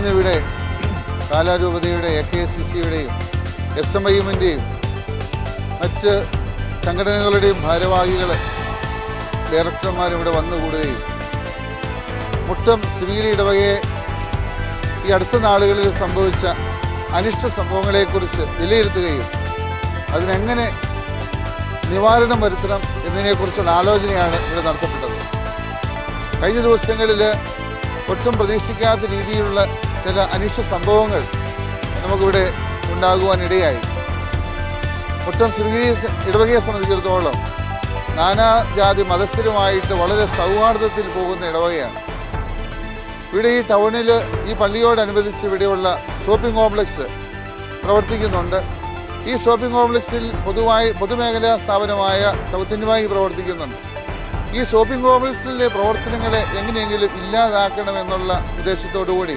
ഇന്നിവിടെ കാലാരൂപതയുടെ A K C സിയുടെയും എസ് എം ഐ എമ്മിന്റെയും മറ്റ് സംഘടനകളുടെയും ഭാരവാഹികൾ ഡയറക്ടർമാരിവിടെ വന്നുകൂടുകയും മുട്ടം സിവിലി ഇടവകയെ ഈ അടുത്ത നാളുകളിൽ സംഭവിച്ച അനിഷ്ട സംഭവങ്ങളെക്കുറിച്ച് വിലയിരുത്തുകയും അതിനെങ്ങനെ നിവാരണം വരുത്തണം എന്നതിനെക്കുറിച്ചുള്ള ആലോചനയാണ് ഇവിടെ നടത്തപ്പെട്ടത്. കഴിഞ്ഞ ദിവസങ്ങളിൽ ഒട്ടും പ്രതീക്ഷിക്കാത്ത രീതിയിലുള്ള ചില അനിഷ്ട സംഭവങ്ങൾ നമുക്കിവിടെ ഉണ്ടാകുവാനിടയായി. ഒട്ടും സ്ത്രീ ഇടവകയെ സംബന്ധിച്ചിടത്തോളം നാനാജാതി മതസ്ഥരുമായിട്ട് വളരെ സൗഹാർദ്ദത്തിൽ പോകുന്ന ഇടവകയാണ്. ഇവിടെ ഈ ടൗണിൽ ഈ പള്ളിയോടനുബന്ധിച്ച് ഇവിടെയുള്ള ഷോപ്പിംഗ് കോംപ്ലക്സ് പ്രവർത്തിക്കുന്നുണ്ട്. ഈ ഷോപ്പിംഗ് കോംപ്ലക്സിൽ പൊതുവായി പൊതുമേഖലാ സ്ഥാപനമായ സൗത്ത് ഇന്ത്യ ബാങ്ക് പ്രവർത്തിക്കുന്നുണ്ട്. ഈ ഷോപ്പിംഗ് കോംപ്ലക്സിലെ പ്രവർത്തനങ്ങളെ എങ്ങനെയെങ്കിലും ഇല്ലാതാക്കണമെന്നുള്ള ഉദ്ദേശത്തോടു കൂടി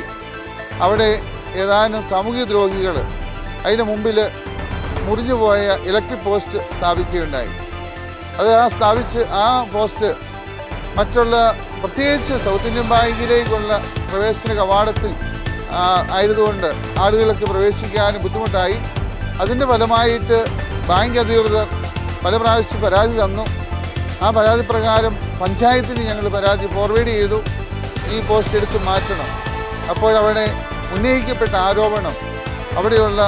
അവിടെ ഏതാനും സാമൂഹ്യ ദ്രോഹികൾ അതിന് മുമ്പിൽ മുറിഞ്ഞു പോയ ഇലക്ട്രിക് പോസ്റ്റ് സ്ഥാപിക്കുകയുണ്ടായി. അത് ആ സ്ഥാപിച്ച് ആ പോസ്റ്റ് മറ്റുള്ള പ്രത്യേകിച്ച് സൗത്ത് ഇന്ത്യൻ ബാങ്കിലേക്കുള്ള പ്രവേശന കവാടത്തിൽ ആയതുകൊണ്ട് ആളുകൾക്ക് പ്രവേശിക്കാനും ബുദ്ധിമുട്ടായി. അതിന്റെ ഫലമായിട്ട് ബാങ്ക് അധികൃതർ പല പ്രാവശ്യം പരാതി തന്നു. ആ പരാതി പ്രകാരം പഞ്ചായത്തിന് ഞങ്ങൾ പരാതി ഫോർവേഡ് ചെയ്തു. ഈ പോസ്റ്റ് എടുത്ത് മാറ്റണം. അപ്പോൾ അവിടെ ഉന്നയിക്കപ്പെട്ട ആരോപണം അവിടെയുള്ള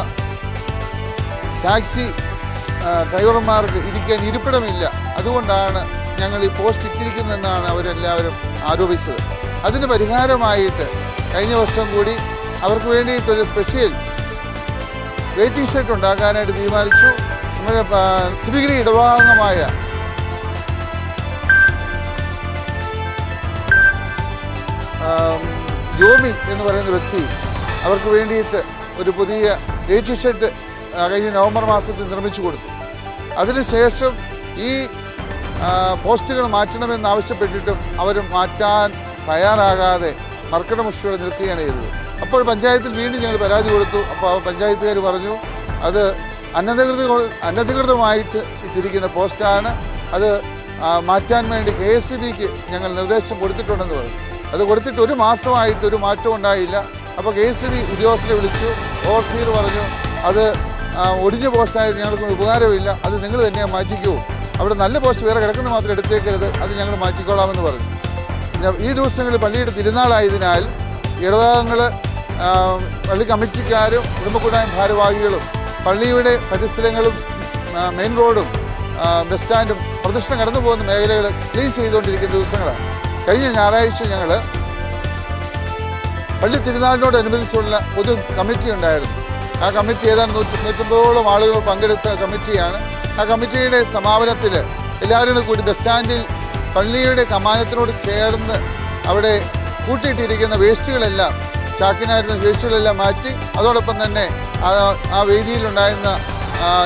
ടാക്സി ഡ്രൈവർമാർക്ക് ഇരിക്കാൻ ഇരിപ്പിടമില്ല. അതുകൊണ്ടാണ് ഞങ്ങൾ ഈ പോസ്റ്റ് ഇട്ടിരിക്കുന്നതെന്നാണ് അവരെല്ലാവരും ആരോപിച്ചത്. അതിന് പരിഹാരമായിട്ട് കഴിഞ്ഞ വർഷം കൂടി അവർക്ക് വേണ്ടിയിട്ടൊരു സ്പെഷ്യൽ വെയിറ്റിംഗ് ഷെഡ് ഉണ്ടാക്കാനായിട്ട് തീരുമാനിച്ചു. നമ്മുടെ സ്വീകരി ഇടഭാഗമായ ആം, യോമി എന്ന് പറയുന്ന വ്യക്തി അവർക്ക് വേണ്ടിയിട്ട് ഒരു പുതിയ വെയിറ്റിംഗ് ഷെഡ് കഴിഞ്ഞ നവംബർ മാസത്തിൽ നിർമ്മിച്ചു കൊടുത്തു. അതിനുശേഷം ഈ പോസ്റ്റുകൾ മാറ്റണമെന്ന് ആവശ്യപ്പെട്ടിട്ടും അവർ മാറ്റാൻ തയ്യാറാകാതെ മർക്കടമുഷിയോടെ നിൽക്കുകയാണ് ചെയ്തത്. അപ്പോൾ പഞ്ചായത്തിൽ വീണ്ടും ഞങ്ങൾ പരാതി കൊടുത്തു. അപ്പോൾ പഞ്ചായത്തുകാർ പറഞ്ഞു അത് അനധികൃത അനധികൃതമായിട്ട് ഇട്ടിരിക്കുന്ന പോസ്റ്റാണ്. അത് മാറ്റാൻ വേണ്ടി കെ എസ് ബിക്ക് ഞങ്ങൾ നിർദ്ദേശം കൊടുത്തിട്ടുണ്ടെന്ന് പറഞ്ഞു. അത് കൊടുത്തിട്ട് ഒരു മാസമായിട്ട് ഒരു മാറ്റം ഉണ്ടായില്ല. അപ്പോൾ കെ എസ് ബി ഉദ്യോഗസ്ഥരെ വിളിച്ചു. ഓവർസീർ പറഞ്ഞു. അത് ഒടിഞ്ഞ പോസ്റ്റായിട്ട് ഞങ്ങൾക്ക് ഉപകാരമില്ല. അത് നിങ്ങൾ തന്നെ മാറ്റിക്കൂ. അവിടെ നല്ല പോസ്റ്റ് വേറെ കിടക്കുന്ന മാത്രം എടുത്തേക്കരുത്. അത് ഞങ്ങൾ മാറ്റിക്കോളാമെന്ന് പറഞ്ഞു. ഈ ദിവസങ്ങളിൽ പള്ളിയുടെ തിരുനാളായതിനാൽ ഇടവകങ്ങൾ പള്ളി കമ്മിറ്റിക്കാരും കുടുംബക്കൂട്ടായ്മ ഭാരവാഹികളും പള്ളിയുടെ പരിസരങ്ങളും മെയിൻ റോഡും ബസ് സ്റ്റാൻഡും പ്രദക്ഷിണം കടന്നു പോകുന്ന മേഖലകൾ ക്ലീൻ ചെയ്തുകൊണ്ടിരിക്കുന്ന ദിവസങ്ങളാണ്. കഴിഞ്ഞ ഞായറാഴ്ച ഞങ്ങൾ പള്ളി തിരുനാളിനോടനുബന്ധിച്ചുള്ള പൊതു കമ്മിറ്റി ഉണ്ടായിരുന്നു. ആ കമ്മിറ്റി ഏതാണ്ട് നൂറ്റി നൂറ്റമ്പതോളം ആളുകൾ പങ്കെടുത്ത കമ്മിറ്റിയാണ്. ആ കമ്മിറ്റിയുടെ സമാപനത്തിൽ എല്ലാവരും കൂടി ബസ് സ്റ്റാൻഡിൽ പള്ളിയുടെ കമാനത്തിനോട് ചേർന്ന് അവിടെ കൂട്ടിയിട്ടിരിക്കുന്ന വേസ്റ്റുകളെല്ലാം ചാക്കിനായിരുന്ന വേസ്റ്റുകളെല്ലാം മാറ്റി അതോടൊപ്പം തന്നെ ആ വേദിയിലുണ്ടായിരുന്ന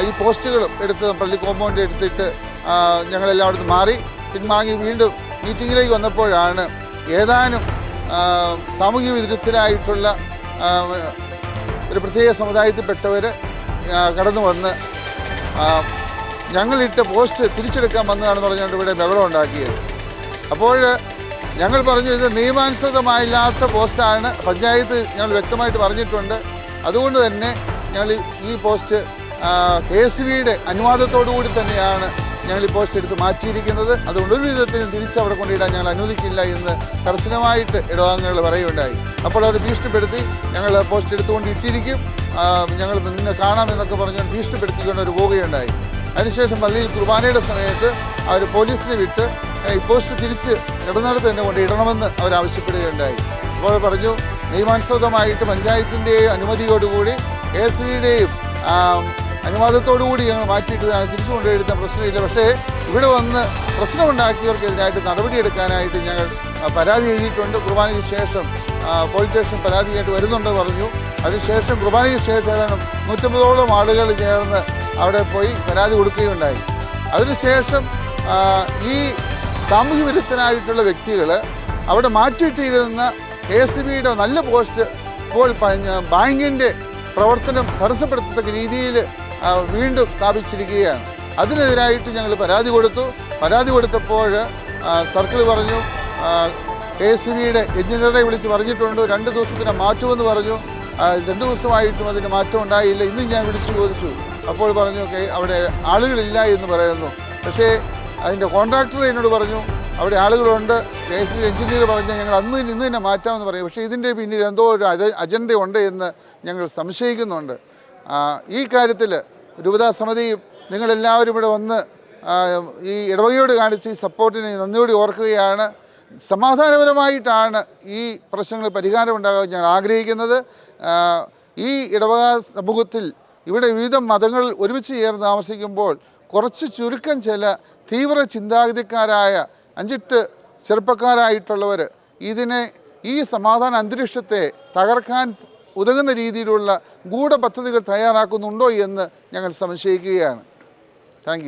ഈ പോസ്റ്റുകളും എടുത്ത് പള്ളി കോമ്പൗണ്ട് എടുത്തിട്ട് ആ, ഞങ്ങളെല്ലായിടത്തും മാറി പിൻവാങ്ങി വീണ്ടും മീറ്റിങ്ങിലേക്ക് വന്നപ്പോഴാണ് ഏതാനും സാമൂഹ്യ വിരുദ്ധരായിട്ടുള്ള ഒരു പ്രത്യേക സമുദായത്തിൽപ്പെട്ടവർ കടന്നു വന്ന് ഞങ്ങളിട്ട പോസ്റ്റ് തിരിച്ചെടുക്കാൻ വന്നതാണെന്ന് പറഞ്ഞുകൊണ്ട് ഇവിടെ ബഹളം ഉണ്ടാക്കിയത്. അപ്പോൾ ഞങ്ങൾ പറഞ്ഞു ഇത് നിയമാനുസൃതമായില്ലാത്ത പോസ്റ്റാണ്. പഞ്ചായത്ത് ഞങ്ങൾ വ്യക്തമായിട്ട് പറഞ്ഞിട്ടുണ്ട്. അതുകൊണ്ട് തന്നെ ഞങ്ങൾ ഈ പോസ്റ്റ് കെ എസ് ബിയുടെ അനുവാദത്തോടു കൂടി തന്നെയാണ് ഞങ്ങൾ ഈ പോസ്റ്റ് എടുത്ത് മാറ്റിയിരിക്കുന്നത്. അതുകൊണ്ട് ഒരു വിധത്തിലും തിരിച്ച് അവിടെ കൊണ്ടിടാൻ ഞങ്ങൾ അനുവദിക്കില്ല എന്ന് കർശനമായിട്ട് ഇടവാങ്ങുകൾ പറയുകയുണ്ടായി. അപ്പോൾ അവർ ഭീഷണിപ്പെടുത്തി. ഞങ്ങൾ പോസ്റ്റ് എടുത്തുകൊണ്ട് ഇട്ടിരിക്കും. ഞങ്ങൾ നിന്നെ കാണാം എന്നൊക്കെ പറഞ്ഞ് ഭീഷണിപ്പെടുത്തിക്കൊണ്ട് അവർ പോവുകയുണ്ടായി. അതിനുശേഷം പള്ളിയിൽ കുർബാനയുടെ സമയത്ത് അവർ പോലീസിനെ വിട്ട് ഈ പോസ്റ്റ് തിരിച്ച് ഇടനിടത്ത് തന്നെ കൊണ്ട് ഇടണമെന്ന് അവർ ആവശ്യപ്പെടുകയുണ്ടായി. അപ്പോൾ പറഞ്ഞു നിയമാനുസൃതമായിട്ട് പഞ്ചായത്തിന്റെയും അനുമതിയോടുകൂടി കെ എസ് ബിയുടെയും അനുവാദത്തോടുകൂടി ഞങ്ങൾ മാറ്റിയിട്ടതാണ്. തിരിച്ചു കൊണ്ടുവരുന്ന പ്രശ്നമില്ല. പക്ഷേ ഇവിടെ വന്ന് പ്രശ്നമുണ്ടാക്കിയവർക്കെതിരായിട്ട് നടപടിയെടുക്കാനായിട്ട് ഞങ്ങൾ പരാതി എഴുതിയിട്ടുണ്ട്. കുർബാനയ്ക്ക് ശേഷം പോലീസ് സ്റ്റേഷൻ പരാതിയായിട്ട് വരുന്നുണ്ട് പറഞ്ഞു. അതിനുശേഷം കുർബാനയ്ക്ക് ശേഷം ഏതാണ്ട് നൂറ്റമ്പതോളം ആളുകൾ ചേർന്ന് അവിടെ പോയി പരാതി കൊടുക്കുകയുണ്ടായി. അതിനുശേഷം ഈ സാമൂഹ്യ വിരുദ്ധനായിട്ടുള്ള വ്യക്തികൾ അവിടെ മാറ്റിയിട്ടിരുന്ന കെ എസ് ബിയുടെ നല്ല പോസ്റ്റ് ഇപ്പോൾ ബാങ്കിന്റെ പ്രവർത്തനം തടസ്സപ്പെടുത്തത്തക്ക രീതിയിൽ വീണ്ടും സ്ഥാപിച്ചിരിക്കുകയാണ്. അതിനെതിരായിട്ട് ഞങ്ങൾ പരാതി കൊടുത്തു. പരാതി കൊടുത്തപ്പോൾ സർക്കിൾ പറഞ്ഞു എസ് സി ബിയുടെ എഞ്ചിനീയറെ വിളിച്ച് പറഞ്ഞിട്ടുണ്ട്. രണ്ട് ദിവസത്തിന് മാറ്റുമെന്ന് പറഞ്ഞു. രണ്ട് ദിവസമായിട്ടും അതിന് മാറ്റം ഉണ്ടായില്ല. ഇന്നും ഞാൻ വിളിച്ചു ചോദിച്ചു. അപ്പോൾ പറഞ്ഞു "ഓക്കേ, അവിടെ ആളുകളില്ല എന്ന് പറയുന്നു. പക്ഷേ അതിന്റെ കോൺട്രാക്ടർ എന്നോട് പറഞ്ഞു അവിടെ ആളുകളുണ്ട്. കെ എസ് ബി എഞ്ചിനീയർ പറഞ്ഞാൽ ഞങ്ങൾ അന്ന് ഇന്ന് തന്നെ മാറ്റാമെന്ന് പറയും. പക്ഷേ ഇതിന്റെ പിന്നിൽ എന്തോ ഒരു അജ- അജണ്ട ഉണ്ട് എന്ന് ഞങ്ങൾ സംശയിക്കുന്നുണ്ട്. ഈ കാര്യത്തിൽ രൂപതാ സമിതിയും നിങ്ങളെല്ലാവരും ഇവിടെ വന്ന് ഈ ഇടവകയോട് കാണിച്ച് ഈ സപ്പോർട്ടിനെ നന്ദിയോടെ ഓർക്കുകയാണ്. സമാധാനപരമായിട്ടാണ് ഈ പ്രശ്നങ്ങൾ പരിഹാരം ഉണ്ടാകാൻ ഞാൻ ആഗ്രഹിക്കുന്നത്. ഈ ഇടവക സമൂഹത്തിൽ ഇവിടെ വിവിധ മതങ്ങൾ ഒരുമിച്ച് ചേർന്ന് താമസിക്കുമ്പോൾ കുറച്ച് ചുരുക്കം ചില തീവ്ര ചിന്താഗതിക്കാരായ അഞ്ചെട്ട് ചെറുപ്പക്കാരായിട്ടുള്ളവർ ഇതിനെ ഈ സമാധാന അന്തരീക്ഷത്തെ തകർക്കാൻ ഉതകുന്ന രീതിയിലുള്ള ഗൂഢപദ്ധതികൾ തയ്യാറാക്കുന്നുണ്ടോ എന്ന് ഞങ്ങൾ സംശയിക്കുകയാണ്. താങ്ക്